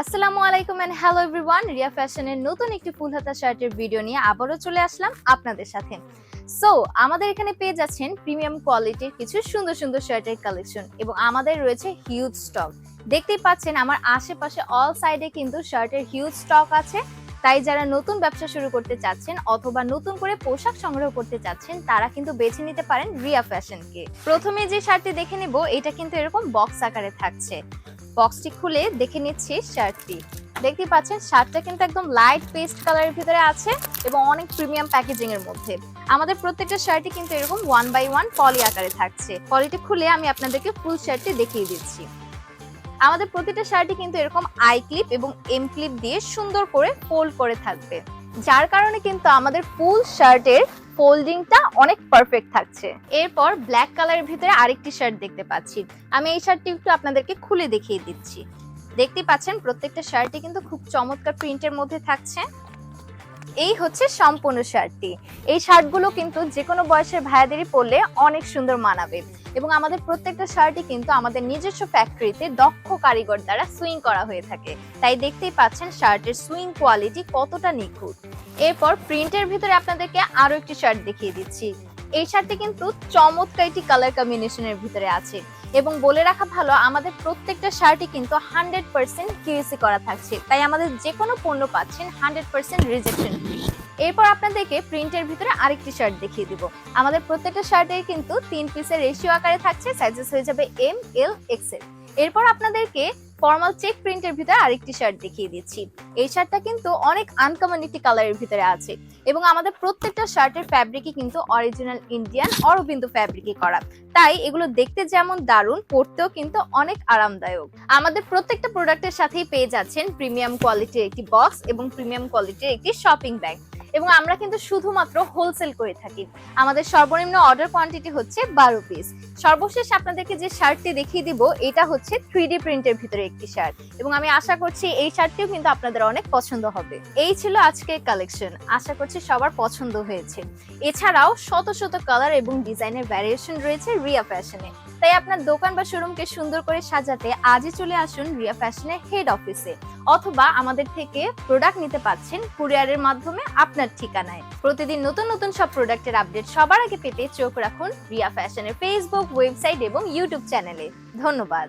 আসসালামু আলাইকুম and hello everyone Riya ফ্যাশনের নতুন একটি ফুল হাতা শার্টের ভিডিও নিয়ে আবারও চলে আসলাম আপনাদের সাথে। সো আমাদের এখানে পেয়ে যাচ্ছেন প্রিমিয়াম কোয়ালিটির কিছু সুন্দর সুন্দর শার্টের কালেকশন এবং আমাদের রয়েছে হিউজ স্টক দেখতেই পাচ্ছেন আমার আশেপাশে অল সাইডে কিন্তু শার্টের হিউজ স্টক আছে। তাই যারা নতুন ব্যবসা শুরু করতে চাচ্ছেন অথবা নতুন করে পোশাক সংগ্রহ করতে চাচ্ছেন, তারা কিন্তু বেছে নিতে পারেন রিয়া ফ্যাশনকে। প্রথমে যে শার্টটি দেখে নেব, এটা কিন্তু এরকম বক্স আকারে থাকছে। বক্সটি খুলে দেখে নিচ্ছি শার্টটি। দেখতে পাচ্ছেন, শার্টটা কিন্তু একদম লাইট পেস্ট কালারের ভিতরে আছে এবং অনেক প্রিমিয়াম প্যাকেজিং এর মধ্যে। আমাদের প্রত্যেকটা শার্টই কিন্তু এরকম ওয়ান বাই ওয়ান পলি আকারে থাকছে। পলিটি খুলে আমি আপনাদেরকে ফুল শার্টটি দেখিয়ে দিচ্ছি। আমাদের প্রতিটা শার্টই কিন্তু এরকম আই ক্লিপ এবং এম ক্লিপ দিয়ে সুন্দর করে ফোল্ড করে থাকবে। যার কারণে কিন্তু আমাদের ফুল শার্টের ফোল্ডিংটা অনেক পারফেক্ট থাকছে। এরপর ব্ল্যাক কালারের ভিতরে আরেকটি শার্ট দেখতে পাচ্ছি। আমি এই শার্টটি একটু আপনাদেরকে খুলে দেখিয়ে দিচ্ছি। দেখতে পাচ্ছেন, প্রত্যেকটা শার্টই কিন্তু খুব চমৎকার প্রিন্টের মধ্যে থাকছে। এই হচ্ছে সম্পূর্ণ শার্টটি এই শার্টগুলো কিন্তু যে কোনো বয়সের ভাইয়াদেরই পরলে অনেক সুন্দর মানাবে। এবং আমাদের প্রত্যেকটা শার্টই কিন্তু আমাদের নিজস্ব ফ্যাক্টরিতে দক্ষ কারিগর দ্বারা সুইং করা হয়ে থাকে। তাই দেখতেই পাচ্ছেন শার্টের সুইং কোয়ালিটি কতটা নিখুঁত। এরপর প্রিন্টের ভিতরে আপনাদেরকে আরও একটি শার্ট দেখিয়ে দিচ্ছি। এই শার্টটি কিন্তু চমৎকার একটি কালার কম্বিনেশনের ভিতরে আছে এবং বলে রাখা ভালো, আমাদের প্রত্যেকটা শার্টই কিন্তু হান্ড্রেড পার্সেন্ট কিউসি করা থাকছে। তাই আমাদের যে কোনো পণ্য পাচ্ছেন হান্ড্রেড পার্সেন্ট রিজেকশন এরপর আপনাদেরকে প্রিন্টের ভিতরে আরেকটি শার্ট দেখিয়ে দিব। আমাদের প্রত্যেকটা শার্টের কিন্তু তিন পিসের রেশিও আকারে থাকছে সাইজেস হয়ে যাবে এম এল এক্সেল এরপর আপনাদেরকে ফর্মাল চেক প্রিন্টের ভিতরে আরেকটি শার্ট দেখিয়ে দিচ্ছি। এই শার্টটা কিন্তু অনেক আনকমন একটি কালারের ভিতরে আছে এবং আমাদের প্রত্যেকটা শার্টের ফ্যাব্রিকই কিন্তু অরিজিনাল ইন্ডিয়ান অরবিন্দু ফ্যাব্রিকই করা। তাই এগুলো দেখতে যেমন দারুণ, পরতেও কিন্তু অনেক আরামদায়ক। আমাদের প্রত্যেকটা প্রোডাক্টের সাথেই পেয়ে যাচ্ছেন প্রিমিয়াম কোয়ালিটির একটি বক্স এবং প্রিমিয়াম কোয়ালিটির একটি শপিং ব্যাগ এবং আমরা কিন্তু শুধুমাত্র হোলসেল করে থাকি। আমাদের সর্বনিম্ন অর্ডার কোয়ান্টিটি হচ্ছে বারো পিস সর্বশেষ আপনাদেরকে যে শার্টটি দেখিয়ে দিব, এটা হচ্ছে থ্রি ডি প্রিন্টের ভিতরে একটি শার্ট। এবং আমি আশা করছি এই শার্টটিও কিন্তু আপনাদের অনেক পছন্দ হবে। এই ছিল আজকের কালেকশন আশা করছি সবার পছন্দ হয়েছে। এছাড়াও শত শত কালার এবং ডিজাইনের ভ্যারিয়েশন রয়েছে রিয়া ফ্যাশনে তাই আপনার দোকান বা শোরুমকে সুন্দর করে সাজাতে আজই চলে আসুন রিয়া ফ্যাশনের হেড অফিসে, অথবা আমাদের থেকে প্রোডাক্ট নিতে পাচ্ছেন কুরিয়ারের মাধ্যমে আপনার ঠিকানায়। প্রতিদিন নতুন নতুন সব প্রোডাক্টের আপডেট সবার আগে পেতে চোখ রাখুন রিয়া ফ্যাশনের ফেসবুক ওয়েবসাইট এবং ইউটিউব চ্যানেলে ধন্যবাদ।